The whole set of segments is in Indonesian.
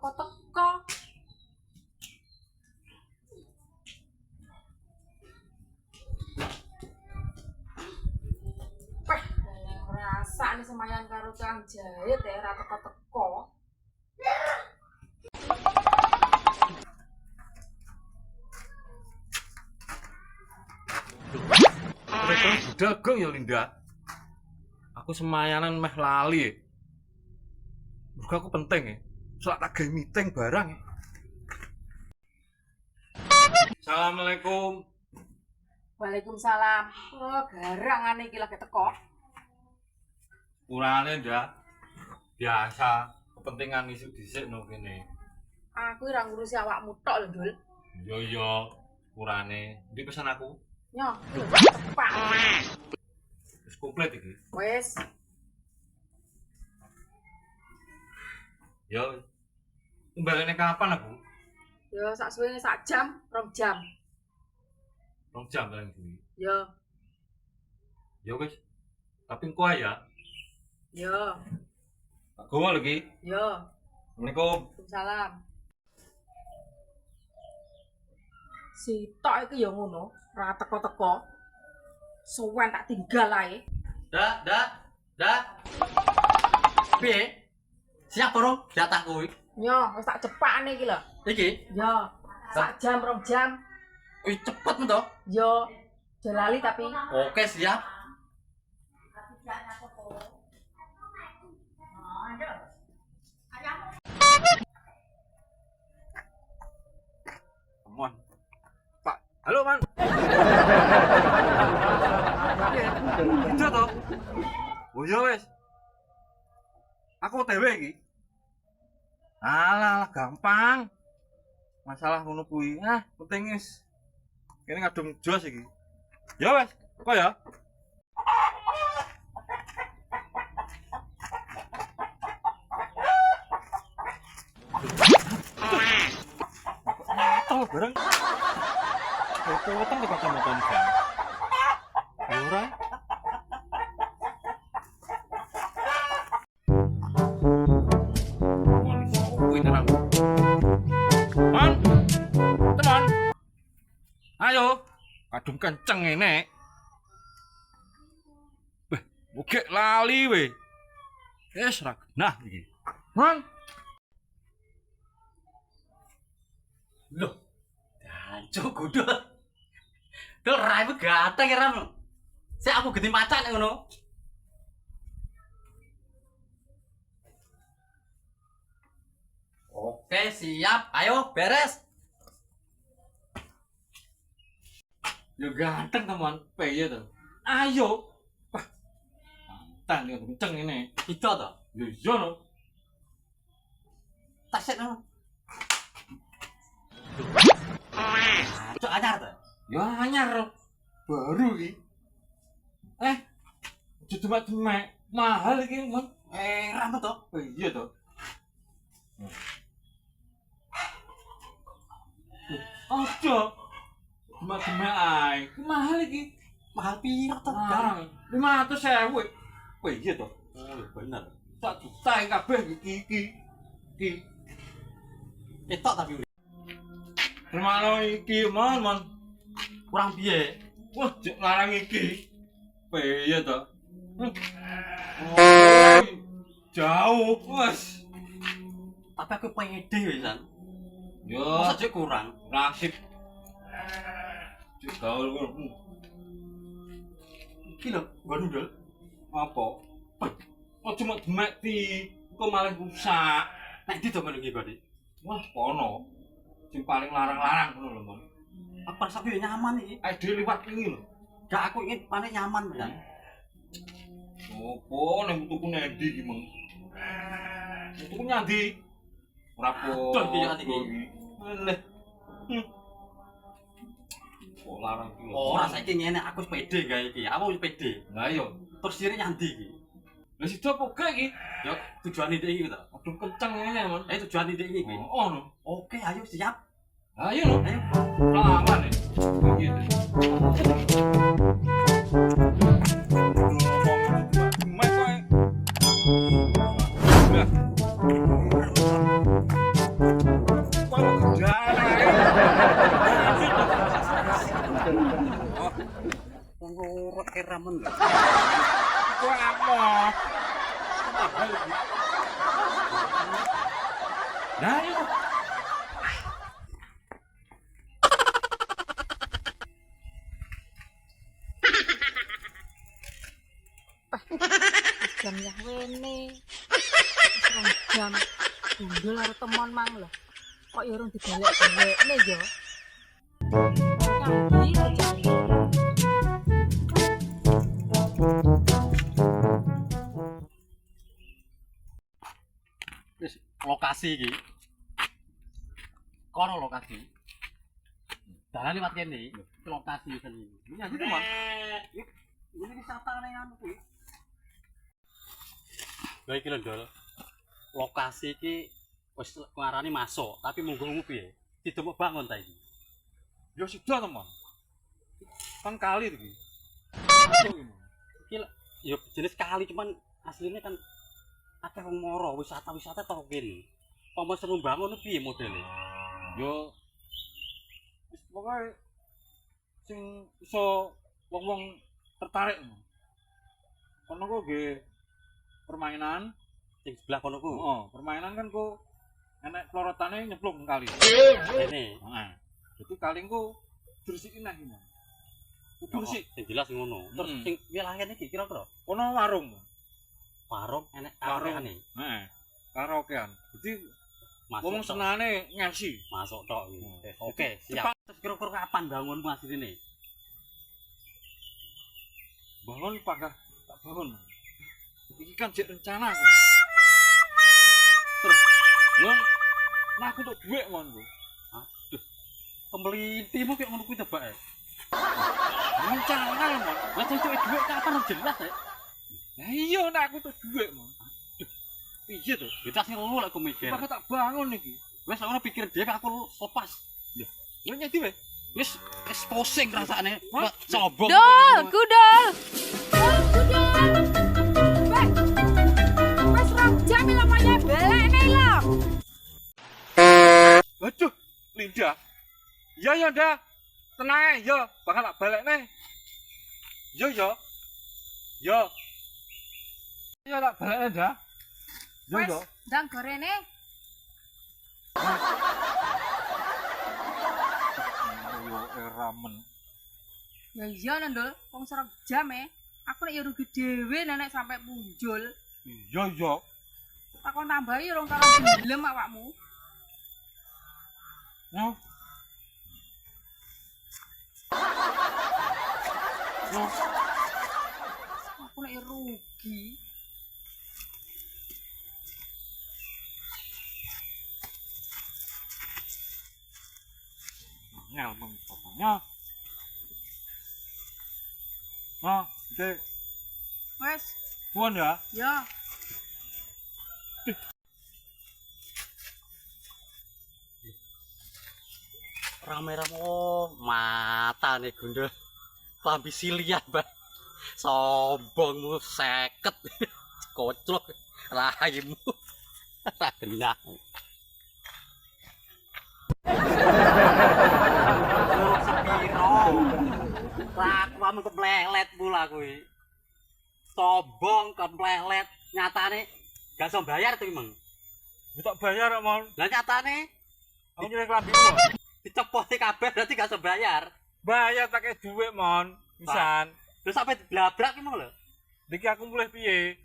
Teko-teko. Peh, rasa nih semayan karo Kang Jahit ya ora teko-teko. Dagang ya Linda. Aku semayanan meh lali. Mergo aku penting ya. Soalnya tak gawe meeting barang. Assalamualaikum. Waalaikumsalam. Oh, garangane iki lagi teko. Urane ndak. Biasa kepentingan isu dhisik no kene. Aku ora ngurusi awakmu tok lho, Dul. Yo yo urane. Ndi pesan aku? Nyo, tepak. Wis komplit iki. Wes, Yo. Kembalinya kapan aku? yo sak suwene sak jam, rong jam. Rong jam paling kuwi. Yo, Ya wis. Tapi engko ya. yo, Tak gowo lagi. yo. Assalamualaikum. Waalaikumsalam. Si tok iki ya ngono, ora teko-teko. Suwen tak tinggal ae. Dah, dah, dah. Piye? Siap bro, jatah kuwi. Nyo, wis tak cepakne iki lho. Iki, Yo, sak jam, rong jam. wis cepet to. Yo, jalali tapi Oke, siap. Mon. Pak, halo man. Iya, toh. Oh ya wes. Aku TW iki. Alah, alah gampang. Masalah ngono kuwi. Ah, penting wis. Kene ngadum jos iki. Ya wes, kok ya. Tol bareng. Potong ke kacamata kan. Kadung kenceng ini. Weh, bukit lali weh. Yes, ra genah iki. Man, Loh. Jancuk kudu. Dul raimu ganteng ya Ram. Sik aku gede macan ngono. Oke, siap. Ayo, beres. Ya ganteng teman, piye to? Ayo. Wah. Mantan ya kenceng ini. Itu to. Ya iya no. Tasik no. Cok anyar to. Ya anyar baru iki. Eh, cuma cuma mahal iki, Mon. Eh, rambut to. Oh, iya to. Ojo. Cuma cuma ay. Mahal iki. Mahal piro to? Larang. 500.000. Oh iya to. Oh, bener. Sak juta kabeh iki iki. Iki. Ketok tapi Terima iki, Mon, Mon. kurang piye? Wah, jek larang iki. Piye to? Hmm. Oh, jauh, wes. Tapi aku pede wisan. Yo, Masa kurang? nasib. Gaul. Hmm. Iki lho, nundul. Apa? Oh, cuma demek di kok malah rusak. Nek di to menunggi badi. Wah, kono. Sing paling larang-larang ngono lho, Mon. Aku rasa yo nyaman iki. Ae dhewe liwat wingi lho. Gak aku ingin paling nyaman wisan. Opo nek tuku nendi iki, Mang? Tuku nyandi. Ora po. Aduh, iki iki. Leh. Kok larang iki. lho. Ora saiki ngene aku pede gawe iki. Aku pede. Lah iya. Terus diri nyandi iki. Lah apa gak iki? Yo tujuan ide iki to. Aduh kenceng ngene, Mon. Eh tujuan ide iki. kuwi. Oh, no. Oke, ayo siap. Ayo no. Ayo. Lawan nih. Gitu. Wong loro keramen lho. Nah, yuk. jam ya wene jam gundul karo temon mang lho kok ya urung digalek-galekne ya lokasi iki. Kono lokasi. Dalan liwat kene, ke lokasi seni. Ini to, Mas. Ini wisata ning anu kuwi. Iki lho, Dol. Lokasi iki wis ngarani masuk, tapi munggumu piye? Didemuk bangun ta iki. Yo sudah teman. Kan kali iki. Iki ya jenis kali cuman aslinya kan akeh wong moro wisata-wisata tau kene. Apa seru bangun piye modele? Yo wis pokoke sing iso wong-wong tertarik. Kono kok nggih permainan. Sing sebelah kono ku. Oh, permainan kan kok enek plorotane nyemplung kali. Kene. Heeh. Jadi kali ku dirisikin nang iki. Kudu resik. Sing jelas ngono. Terus sing wilayahne iki kira-kira Kono warung. Warung enek Warung. karaokeane. Heeh. Karaokean. Jadi tok. senane ngasi. Masuk tok iki. Hmm. Eh, Oke, siap. Terus kira-kira kapan bangun Mas ini? Bangun pakah tak bangun. Iki kan jek rencana aku. Terus Yo nah aku untuk duit mon ku. pembelitimu kayak ngono kuwi tebak ya. Rencana mon. Lah cocok dhuwit kapan jelas ya. Lah iya nek aku untuk duit mon. Piye to? Kita sing lu lek aku mikir. Pakah tak bangun iki. Wes ngono pikir dhewe aku lepas. Yo nyedi weh. Wis wis pusing rasane. Sombong. Dol, gudol. Dol, gudol. Weh. Wes rong jam lho maya belekne lho. Aduh, Linda. Ya ya dah. Tenang ae, yo bakal tak balik nih. Yo yo. Yo. Yo tak balik. Yo Wes, yo. ndang gorene. Yo ramen. Ya iya Nandul, wong serong jam e. Aku nek ya rugi dhewe nenek sampai punjul. Yo yo. Takon tambahi rong karo gelem awakmu. Yo. Yo. Aku nek ya rugi. Nah, oke. Wes, Puan ya. ya. Rame-rame oh, mata nih gundul. Lambi silian, Mbak. Sombongmu seket. Koclok rahimu. Nah. Sepiro. Kelakuanmu keplelet mula kuwi. Sombong keplelet. Nyatane gak iso bayar tuh emang. Gue tak bayar kok, mon. Lah nyatane Aku nyuruh kelambi lu. dicepoti kabeh berarti gak iso bayar. Bayar kayak duit, mon. Pisan. Terus sampai diblabrak ki mau lho. Niki aku mulai piye?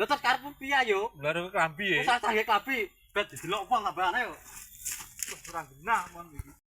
Lho terus karepmu piye yo? Mulai kelambi ya. Wis tak kapi, bet didelok wong tambahane yo. Kurang genah, mon. iki.